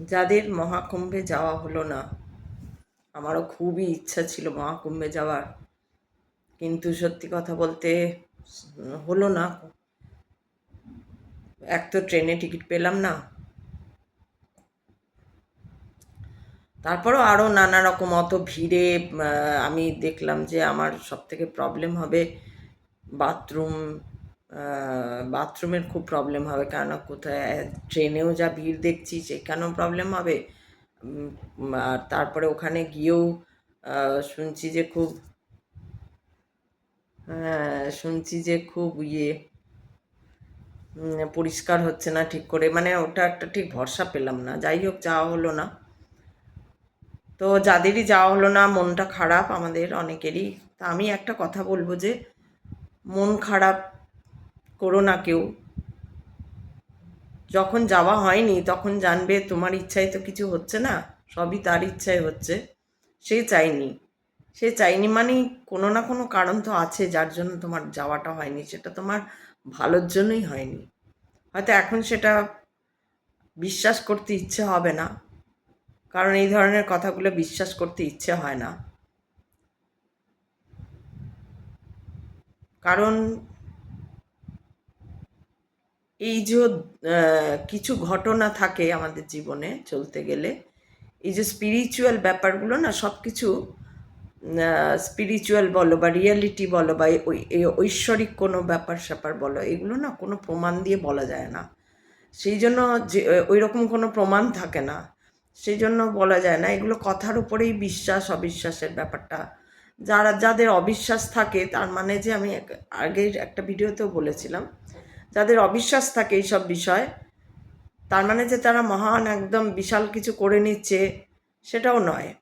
যাদের মহাকুম্ভে যাওয়া হলো না। আমারও খুবই ইচ্ছা ছিল মহাকুম্ভে যাওয়ার। কিন্তু সত্যি কথা বলতে হলো না। এক তো ট্রেনে টিকিট পেলাম না। তারপরও আরও নানা রকম অত ভিড়ে আমি দেখলাম যে আমার সব থেকে প্রবলেম হবে বাথরুম বাথরুমের খুব প্রবলেম হবে। কেননা কোথায়? ট্রেনেও যা ভিড় দেখছি, সেখানেও প্রবলেম হবে। আর তারপরে ওখানে গিয়েও শুনছি যে খুব হ্যাঁ শুনছি যে খুব ইয়ে পরিষ্কার হচ্ছে না ঠিক করে। মানে ওটা একটা ঠিক ভরসা পেলাম না। যাই হোক, যাওয়া হলো না। তো যাদেরই যাওয়া হলো না, মনটা খারাপ আমাদের অনেকেরই। তা আমি একটা কথা বলব যে, মন খারাপ করো না কেউ। যখন যাওয়া হয়নি, তখন জানবে তোমার ইচ্ছায় তো কিছু হচ্ছে না, সবই তার ইচ্ছায় হচ্ছে। সে চাইনি সে চাইনি মানে কোনো না কোনো কারণ তো আছে যার জন্য তোমার যাওয়াটা হয়নি, সেটা তোমার ভালোর জন্যই হয়নি। হয়তো এখন সেটা বিশ্বাস করতে ইচ্ছে হবে না, কারণ এই ধরনের কথাগুলো বিশ্বাস করতে ইচ্ছে হয় না। কারণ এই যে কিছু ঘটনা থাকে আমাদের জীবনে চলতে গেলে, এই যে স্পিরিচুয়াল ব্যাপারগুলো না সব কিছু স্পিরিচুয়াল বলো বা রিয়ালিটি বলো বা ঐশ্বরিক কোনো ব্যাপার স্যাপার বলো, এগুলো না কোনো প্রমাণ দিয়ে বলা যায় না। সেই জন্য যে, ওই রকম কোনো প্রমাণ থাকে না। সেই জন্য বলা যায় না। এগুলো কথার উপরেই বিশ্বাস, অবিশ্বাসের ব্যাপারটা। যারা, যাদের অবিশ্বাস থাকে, তার মানে যে আমি আগের একটা ভিডিওতেও বলেছিলাম যাদের অবিশ্বাস থাকে এইসব বিষয়, তার মানে যে তারা মহান, একদম বিশাল কিছু করে নিচ্ছে, সেটাও নয়।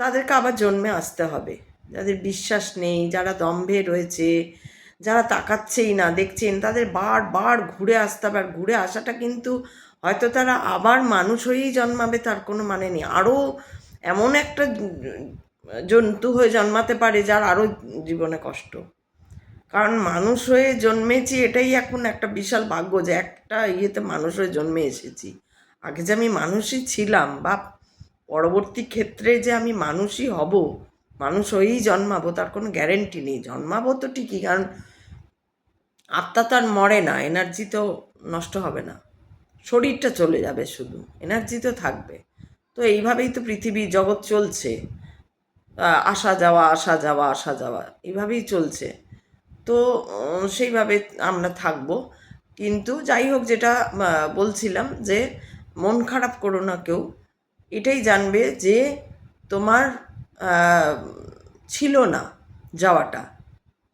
তাদেরকে আবার জন্মে আসতে হবে। যাদের বিশ্বাস নেই, যারা দম্ভে রয়েছে, যারা তাকাচ্ছেই না, দেখছেন, তাদের বারবার ঘুরে আসতে হবে। আর ঘুরে আসাটা কিন্তু হয়তো তারা আবার মানুষ হয়েই জন্মাবে, তার কোনো মানে নেই। আরও এমন একটা জন্তু হয়ে জন্মাতে পারে, যার আরও জীবনে কষ্ট। কারণ মানুষ হয়ে জন্মেছি এটাই এখন একটা বিশাল ভাগ্য যে একটা ইয়েতে মানুষ হয়ে জন্মে এসেছি। আগে যে আমি মানুষই ছিলাম বা পরবর্তী ক্ষেত্রে যে আমি মানুষই হব, মানুষ হয়েই জন্মাবো, তার কোনো গ্যারেন্টি নেই। জন্মাবো তো ঠিকই, কারণ আত্মা তো আর মরে না এনার্জি তো নষ্ট হবে না। শরীরটা চলে যাবে শুধু এনার্জি তো থাকবে। তো এইভাবেই তো পৃথিবী, জগৎ চলছে। আসা যাওয়া আসা যাওয়া আসা যাওয়া, এইভাবেই চলছে। তো সেইভাবে আমরা থাকব। কিন্তু যাই হোক যেটা বলছিলাম যে, মন খারাপ করো না কেউ। এটাই জানবে যে, তোমার ছিল না যাওয়াটা।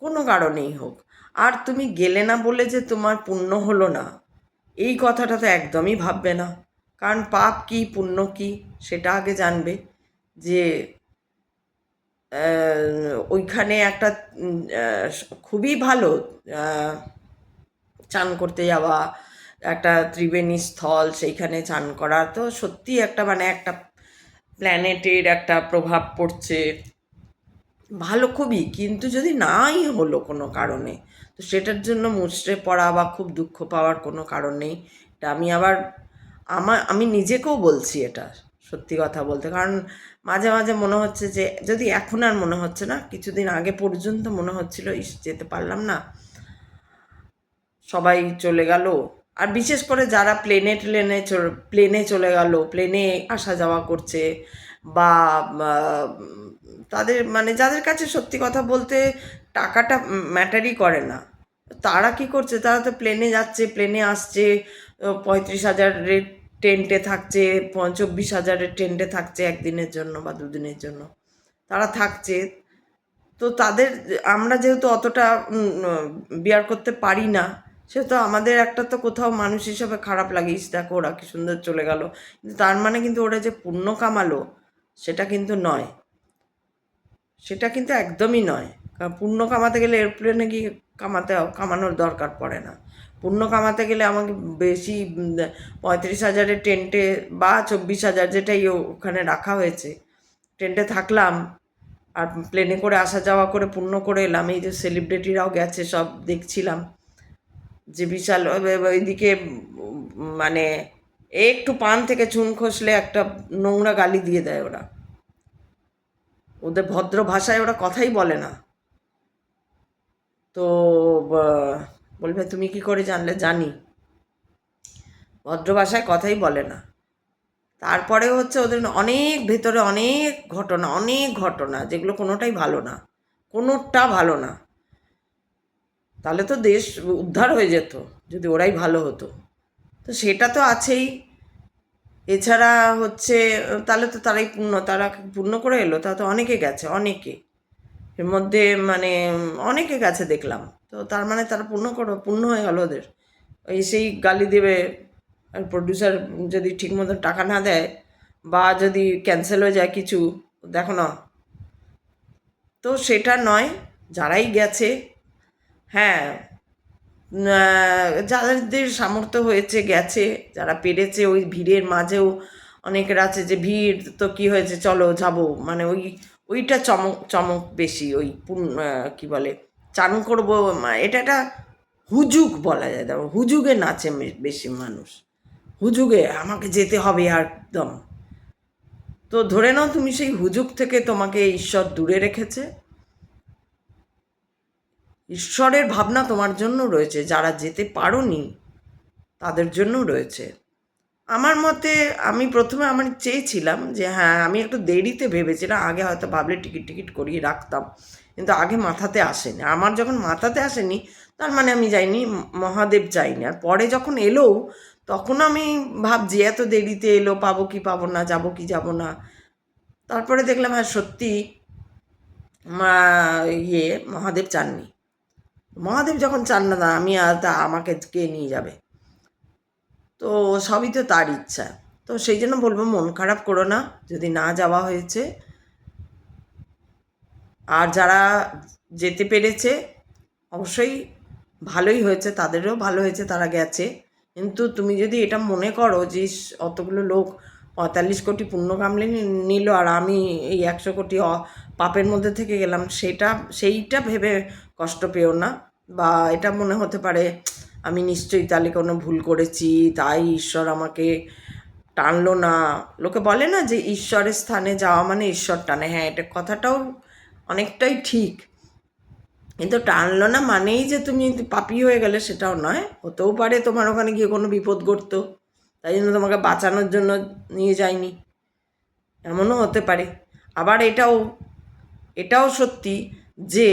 কোনো কারণেই হোক। আর তুমি গেলে না বলে যে তোমার পুণ্য হলো না, এই কথাটা তো একদমই ভাববে না। কারণ পাপ কি, পুণ্য কি, সেটা আগে জানবে যে ওইখানে একটা খুবই ভালো চান করতে যাওয়া, একটা ত্রিবেণী স্থল সেইখানে চান করা। তো সত্যি একটা মানে একটা প্ল্যানেটের একটা প্রভাব পড়ছে। ভালো খুবই, কিন্তু যদি নাই হলো কোনো কারণে, তো সেটার জন্য মুচড়ে পড়া বা খুব দুঃখ পাওয়ার কোনো কারণ নেই। এটা আমি আবার আমার আমি নিজেকেও বলছি এটা। সত্যি কথা বলতে। কারণ মাঝে মাঝে মনে হচ্ছে যে, যদি এখন আর মনে হচ্ছে না, কিছুদিন আগে পর্যন্ত মনে হচ্ছিল, ইস, যেতে পারলাম না। সবাই চলে গেল। আর বিশেষ করে যারা প্লেনে ট্লেনে প্লেনে চলে গেল প্লেনে আসা যাওয়া করছে বা তাদের মানে যাদের কাছে সত্যি কথা বলতে টাকাটা ম্যাটারই করে না, তারা কি করছে? তারা তো প্লেনে যাচ্ছে প্লেনে আসছে পঁয়ত্রিশ হাজার হাজারের টেন্টে থাকছে চব্বিশ হাজারের টেন্টে থাকছে একদিনের জন্য বা দুদিনের জন্য। তারা থাকছে। তো তাদের, আমরা যেহেতু অতটা বিয়ার করতে পারি না, সেহেতু আমাদের একটা তো কোথাও মানুষ হিসাবে খারাপ লাগে, ইস দেখো ওরা কি সুন্দর চলে গেল। কিন্তু তার মানে কিন্তু ওরা যে পুণ্য কামালো, সেটা কিন্তু নয়। সেটা কিন্তু একদমই নয়। কারণ পুণ্য কামাতে গেলে এরপ্লেনে গিয়ে কামাতে, কামানোর দরকার পড়ে না। পুণ্য কামাতে গেলে আমাকে বেশি পঁয়ত্রিশ হাজারের টেন্টে বা চব্বিশ হাজার যেটাই ওখানে রাখা হয়েছে। টেন্টে থাকলাম, আর প্লেনে করে আসা যাওয়া করে, পূর্ণ করে এলাম। এই যে সেলিব্রিটিরাও গেছে, সব দেখছিলাম। যে বিশাল ওইদিকে মানে একটু পান থেকে চুন খসলে একটা নোংরা গালি দিয়ে দেয় ওরা। ওদের ভদ্র ভাষায় ওরা কথাই বলে না। তো বলবে, তুমি কি করে জানলে? জানি। ভদ্র ভাষায় কথাই বলে না। তারপরে হচ্ছে ওদের অনেক ভেতরে অনেক ঘটনা অনেক ঘটনা, যেগুলো কোনোটাই ভালো না, কোনোটা ভালো না। তাহলে তো দেশ উদ্ধার হয়ে যেত, যদি ওরাই ভালো হতো। তো সেটা তো আছেই। এছাড়া হচ্ছে, তাহলে তো তারাই পূর্ণ, তারা পূর্ণ করে এলো, তা তো অনেকে গেছে, অনেকে। এর মধ্যে মানে অনেকে গেছে দেখলাম। তো তার মানে তারা পূর্ণ করো, পূর্ণ হয়ে গেল ওদের। ওই সেই গালি দেবে, আর প্রডিউসার যদি ঠিক মতো টাকা না দেয়, বা যদি ক্যান্সেল হয়ে যায় কিছু, দেখো না। তো সেটা নয়, যারাই গেছে হ্যাঁ যাদের সামর্থ্য হয়েছে গেছে, যারা পেরেছে, ওই ভিড়ের মাঝেও অনেকের আছে যে ভিড়, তো কি হয়েছে, চলো যাব। মানে ওই, ওইটা চমক চমক বেশি, ওই কি বলে চান করব এটা একটা হুজুগ বলা যায়, দেখো, হুজুগে নাচে বেশি মানুষ। হুজুগে, আমাকে যেতে হবে একদম। তো ধরে নাও তুমি সেই হুজুগ থেকে তোমাকে ঈশ্বর দূরে রেখেছে। ঈশ্বরের ভাবনা তোমার জন্য রয়েছে, যারা যেতে পারোনি তাদের জন্য রয়েছে। আমার মতে আমি প্রথমে আমার চেয়েছিলাম যে হ্যাঁ আমি একটু দেরিতে ভেবেছিলাম, আগে হয়তো ভাবলে টিকিট টিকিট করিয়ে রাখতাম। কিন্তু আগে মাথাতে আসেনি। আমার যখন মাথাতে আসেনি, তার মানে আমি যাইনি মহাদেব যাইনি। আর পরে যখন এলো, তখন আমি ভাবছি, এত দেরিতে এলো, পাবো কি পাবো না, যাব কি যাব না। তারপরে দেখলাম হ্যাঁ সত্যি মা ইয়ে মহাদেব চাননি। মহাদেব যখন চান না, আমি আর তা, আমাকে কে নিয়ে যাবে? তো সবই তো তার ইচ্ছা। তো সেই জন্য বলব, মন খারাপ করো না। যদি না যাওয়া হয়েছে আর যারা যেতে পেরেছে, অবশ্যই ভালোই হয়েছে, তাদেরও ভালো হয়েছে, তারা গেছে। কিন্তু তুমি যদি এটা মনে করো যে অতগুলো লোক পঁয়তাল্লিশ কোটি পুণ্য কামলে নিল আর আমি এই একশো কোটি পাপের মধ্যে থেকে গেলাম, সেটা, সেইটা ভেবে কষ্ট পেও না। বা এটা মনে হতে পারে, আমি নিশ্চয়ই তাহলে কোনো ভুল করেছি, তাই ঈশ্বর আমাকে টানলো না। লোকে বলে না যে, ঈশ্বরের স্থানে যাওয়া মানে ঈশ্বর টানে। হ্যাঁ এটা কথাটাও অনেকটাই ঠিক। কিন্তু টানলো না মানেই যে তুমি পাপি হয়ে গেলে সেটাও নয়। হতেও পারে তোমার ওখানে গিয়ে কোনো বিপদ ঘটতো। তাই জন্য তোমাকে বাঁচানোর জন্য নিয়ে যায়নি। এমনও হতে পারে। আবার এটাও এটাও সত্যি যে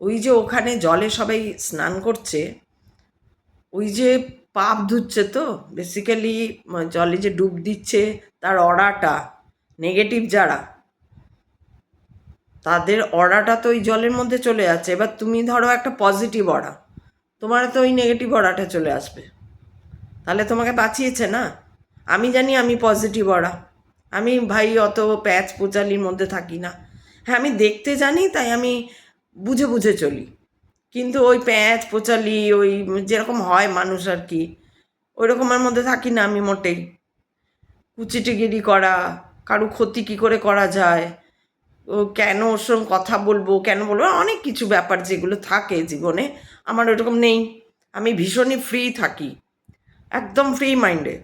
ওই যে ওখানে জলে সবাই স্নান করছে, ওই যে পাপ ধুচ্ছে তো বেসিক্যালি জলে যে ডুব দিচ্ছে, তার অড়াটা নেগেটিভ যারা তাদের অড়াটা তো ওই জলের মধ্যে চলে যাচ্ছে। এবার তুমি ধরো একটা পজিটিভ অড়া, তোমার তো ওই নেগেটিভ অড়াটা চলে আসবে। তাহলে তোমাকে বাঁচিয়েছে না? আমি জানি আমি পজিটিভ অড়া। আমি ভাই অত প্যাচ পোচালির মধ্যে থাকি না। হ্যাঁ আমি দেখতে জানি, তাই আমি বুঝে বুঝে চলি। কিন্তু ওই প্যাঁচ পোচালি, ওই যেরকম হয় মানুষ আর কি ওই রকমের মধ্যে থাকি না আমি মোটেই। কুচিটিগিরি করা, কারও ক্ষতি কী করে করা যায়? কেন ওর সঙ্গে কথা বলব, কেন বলব, অনেক কিছু ব্যাপার যেগুলো থাকে জীবনে, আমার ওরকম নেই। আমি ভীষণই ফ্রি থাকি, একদম ফ্রি মাইন্ডে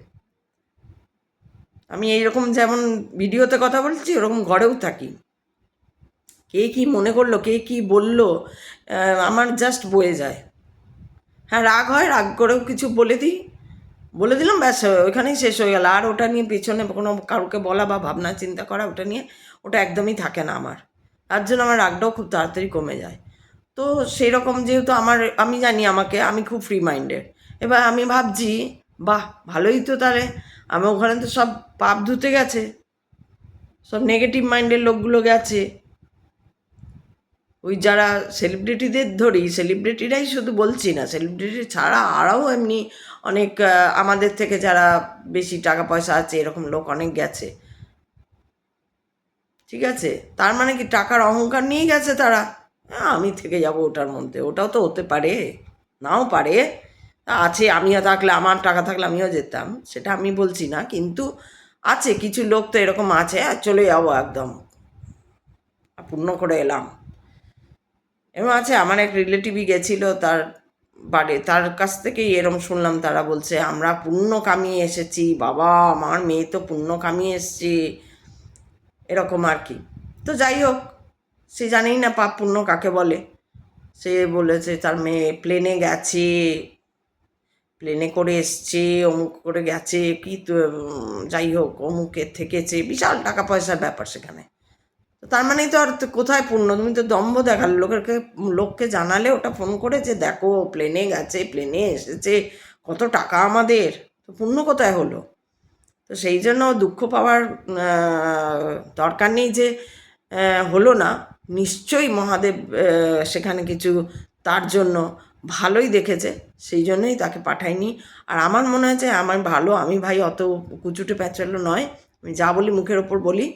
আমি এইরকম যেমন ভিডিওতে কথা বলছি, ওরকম ঘরেও থাকি। কে কি মনে করল, কে কি বলল আমার জাস্ট বয়ে যায়। হ্যাঁ রাগ হয়, রাগ করেও কিছু বলে দিই। বলে দিলাম, ব্যাস, ওইখানেই শেষ হয়ে গেল। আর ওটা নিয়ে পিছনে কোনো কাউকে বলা বা ভাবনা চিন্তা করা, ওটা নিয়ে ওটা একদমই থাকে না আমার। তার জন্য আমার রাগটাও খুব তাড়াতাড়ি কমে যায়। তো সেই রকম যেহেতু আমার, আমি জানি আমাকে, আমি খুব ফ্রি মাইন্ডেড এবার আমি ভাবছি, বাহ, ভালোই তো তাহলে। আমি ওখানে তো সব পাপ ধুতে গেছে। সব নেগেটিভ মাইন্ডের লোকগুলো গেছে। ওই যারা সেলিব্রিটিদের ধরি সেলিব্রিটিরাই শুধু বলছি না সেলিব্রিটি ছাড়া আরও এমনি অনেক আমাদের থেকে যারা বেশি টাকা পয়সা আছে, এরকম লোক অনেক গেছে। ঠিক আছে? তার মানে কি টাকার অহংকার নিয়ে গেছে তারা? আমি থেকে যাব ওটার মধ্যে। ওটাও তো হতে পারে। নাও পারে। আছে, আমিও থাকলে, আমার টাকা থাকলে আমিও যেতাম, সেটা আমি বলছি না, কিন্তু আছে, কিছু লোক তো এরকম আছে চলে যাব একদম। পূর্ণ করে এলাম। এরকম আছে, আমার এক রিলেটিভই গেছিল, তার বাড়ে। তার কাছ থেকেই এরম শুনলাম, তারা বলছে, আমরা পুণ্য কামিয়ে এসেছি, বাবা, আমার মেয়ে তো পুণ্য কামিয়ে এসছে। এরকম আর কি। তো যাই হোক, সে জানেই না পাপ পুণ্য কাকে বলে। সে বলেছে, তার মেয়ে প্লেনে গেছে প্লেনে করে এসছে, অমুক করে গেছে, কি তো যাই হোক, অমুকে থেকেছে। বিশাল টাকা পয়সার ব্যাপার সেখানে। তার মানেই তো আর কোথায় পূর্ণ? তুমি তো দম্ভ দেখালে। লোকেরকে, লোককে জানালে ওটা ফোন করে যে, দেখো প্লেনে গেছে প্লেনে এসেছে, কত টাকা আমাদের? তো পূর্ণ কোথায় হলো? তো সেই জন্য দুঃখ পাওয়ার দরকার নেই যে হলো না। নিশ্চয়ই মহাদেব সেখানে কিছু তার জন্য ভালোই দেখেছে। সেই জন্যই তাকে পাঠায়নি আর আমার মনে হয়েছে আমার ভালো, আমি ভাই অত কুচুটে প্যাচালো নয়। আমি যা বলি মুখের ওপর বলি।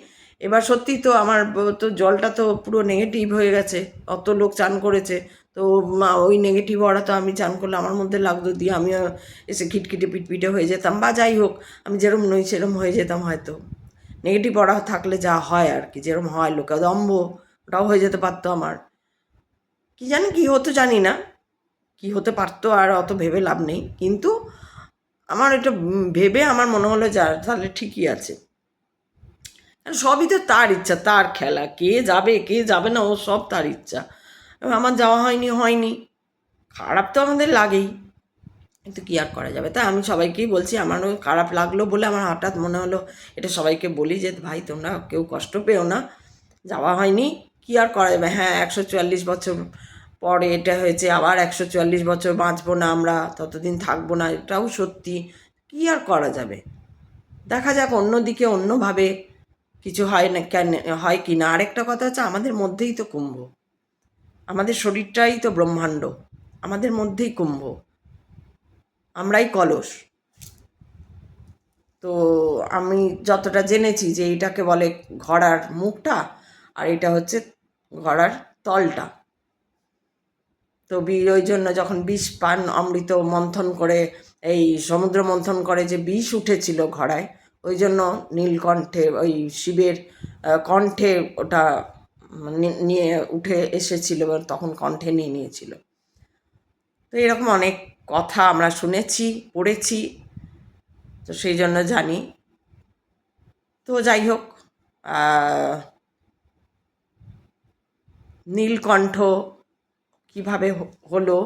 এবার সত্যি তো আমার, তো জলটা তো পুরো নেগেটিভ হয়ে গেছে। অত লোক চান করেছে। তো মা- ওই নেগেটিভ ওরা তো আমি চান করলে আমার মধ্যে লাগতো, দিয়ে আমিও এসে খিটখিটে পিটপিটে হয়ে যেতাম, বা যাই হোক, আমি যেরম নই সেরম হয়ে যেতাম হয়তো। নেগেটিভ ওরা থাকলে যা হয় আর কি, যেরম হয়, লোকে দম্ভ, ওটাও হয়ে যেতে পারতো আমার। কি জানি, কি হতো জানি না। কি হতে পারতো আর অত ভেবে লাভ নেই। কিন্তু আমার এটা ভেবে আমার মনে হলো যা তাহলে ঠিকই আছে। সবই তো তার ইচ্ছা, তার খেলা। কে যাবে কে যাবে না, ও সব তার ইচ্ছা। আমার যাওয়া হয়নি হয়নি। খারাপ তো আমাদের লাগেই। কিন্তু কী আর করা যাবে? তাই আমি সবাইকেই বলছি, আমারও খারাপ লাগল বলে আমার হঠাৎ মনে হলো, এটা সবাইকে বলি যে, ভাই, তোমরা কেউ কষ্ট পেও না। যাওয়া হয়নি, কী আর করা যাবে? হ্যাঁ একশো চুয়াল্লিশ বছর পরে এটা হয়েছে, আবার একশো চুয়াল্লিশ বছর বাঁচবো না আমরা, ততদিন থাকব না, এটাও সত্যি। কী আর করা যাবে? দেখা যাক অন্যদিকে, অন্যভাবে। কিছু হয় না, কেন, হয় কি না? আরেকটা কথা হচ্ছে, আমাদের মধ্যেই তো কুম্ভ। আমাদের শরীরটাই তো ব্রহ্মাণ্ড। আমাদের মধ্যেই কুম্ভ। আমরাই কলস। তো আমি যতটা জেনেছি যে এটাকে বলে ঘোড়ার মুখটা, আর এটা হচ্ছে ঘোড়ার তলটা। তো ওই জন্য যখন বিষ পান, অমৃত মন্থন করে, এই সমুদ্র মন্থন করে যে বিষ উঠেছিল ঘোড়ায় ওই জন্য নীলকণ্ঠে, ওই শিবের কণ্ঠে ওটা নিয়ে উঠে এসেছিল তখন কণ্ঠে নিয়ে নিয়েছিল। তো এরকম অনেক কথা আমরা শুনেছি, পড়েছি, তো সেই জন্য জানি। তো যাই হোক নীলকণ্ঠ কীভাবে হলো,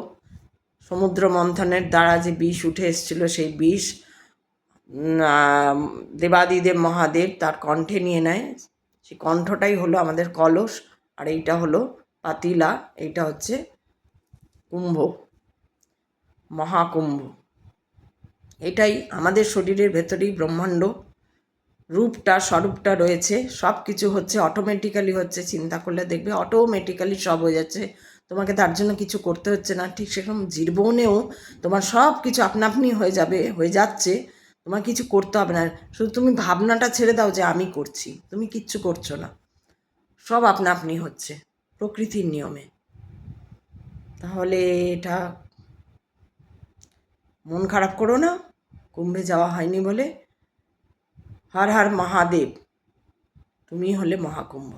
সমুদ্র মন্থনের দ্বারা যে বিষ উঠে এসেছিল সেই বিষ দেবাদিদেব মহাদেব তার কণ্ঠে নিয়ে নেয়। সেই কণ্ঠটাই হলো আমাদের কলস আর এইটা হলো পাতিলা, এইটা হচ্ছে কুম্ভ, মহাকুম্ভ। এটাই আমাদের শরীরের ভেতরেই ব্রহ্মাণ্ড, রূপটা, স্বরূপটা রয়েছে। সব কিছু হচ্ছে অটোমেটিক্যালি হচ্ছে, চিন্তা করলে দেখবে অটোমেটিক্যালি সব হয়ে যাচ্ছে। তোমাকে তার জন্য কিছু করতে হচ্ছে না। ঠিক সেরকম জীবনেও তোমার সব কিছু আপনা আপনি হয়ে যাবে, হয়ে যাচ্ছে। তোমার কিছু করতে হবে না। শুধু তুমি ভাবনাটা ছেড়ে দাও যে আমি করছি। তুমি কিচ্ছু করছ না। সব আপনা আপনি হচ্ছে, প্রকৃতির নিয়মে। তাহলে এটা মন খারাপ করো না। কুম্ভে যাওয়া হয়নি বলে। হর হর মহাদেব, তুমি হলে মহাকুম্ভ।